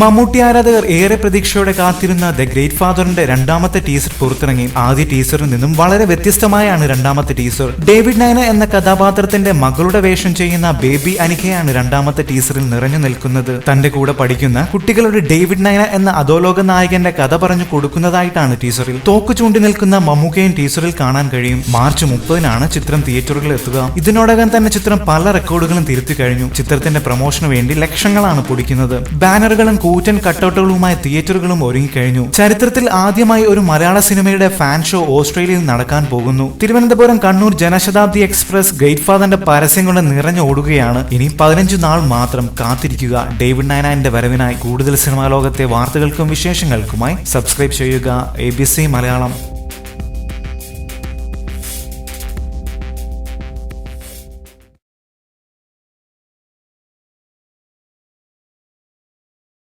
മമ്മൂട്ടി ആരാധകർ ഏറെ പ്രതീക്ഷയോടെ കാത്തിരുന്ന ദ ഗ്രേറ്റ് ഫാദറിന്റെ രണ്ടാമത്തെ ടീസർ പുറത്തിറങ്ങി. ആദ്യ ടീസറിൽ നിന്നും വളരെ വ്യത്യസ്തമായാണ് രണ്ടാമത്തെ ടീസർ ഡേവിഡ് നയന എന്ന കഥാപാത്രത്തിന്റെ മകളുടെ വേഷം ചെയ്യുന്ന ബേബി അനിഖയാണ് രണ്ടാമത്തെ ടീസറിൽ നിറഞ്ഞു നിൽക്കുന്നത്. തന്റെ കൂടെ പഠിക്കുന്ന കുട്ടികളുടെ ഡേവിഡ് നയന എന്ന അധോലോക നായകന്റെ കഥ പറഞ്ഞു കൊടുക്കുന്നതായിട്ടാണ് ടീസറിൽ തോക്ക് ചൂണ്ടി നിൽക്കുന്ന മമ്മൂക്കയും ടീസറിൽ കാണാൻ കഴിയും. മാർച്ച് മുപ്പതിനാണ് ചിത്രം തിയേറ്ററുകളിൽ എത്തുക. ഇതിനോടകം തന്നെ ചിത്രം പല റെക്കോർഡുകളും തിരുത്തി കഴിഞ്ഞു. ചിത്രത്തിന്റെ പ്രൊമോഷന് വേണ്ടി ലക്ഷങ്ങളാണ് പൊടിക്കുന്നത്. ബാനറുകളും കൂറ്റൻ കട്ടൗട്ടുകളുമായി തിയേറ്ററുകളും ഒരുങ്ങിക്കഴിഞ്ഞു. ചരിത്രത്തിൽ ആദ്യമായി ഒരു മലയാള സിനിമയുടെ ഫാൻ ഷോ ഓസ്ട്രേലിയയിൽ നടക്കാൻ പോകുന്നു. തിരുവനന്തപുരം കണ്ണൂർ ജനശതാബ്ദി എക്സ്പ്രസ് ഗൈറ്റ് ഫാദറിന്റെ പരസ്യം കൊണ്ട് നിറഞ്ഞു ഓടുകയാണ്. ഇനി പതിനഞ്ചു നാൾ മാത്രം കാത്തിരിക്കുക. ഡേവിഡ് നയനാന്റെ വരവിനായി കൂടുതൽ സിനിമാ ലോകത്തെ വാർത്തകൾക്കും വിശേഷങ്ങൾക്കുമായി സബ്സ്ക്രൈബ് ചെയ്യുക. A B C Malayalam.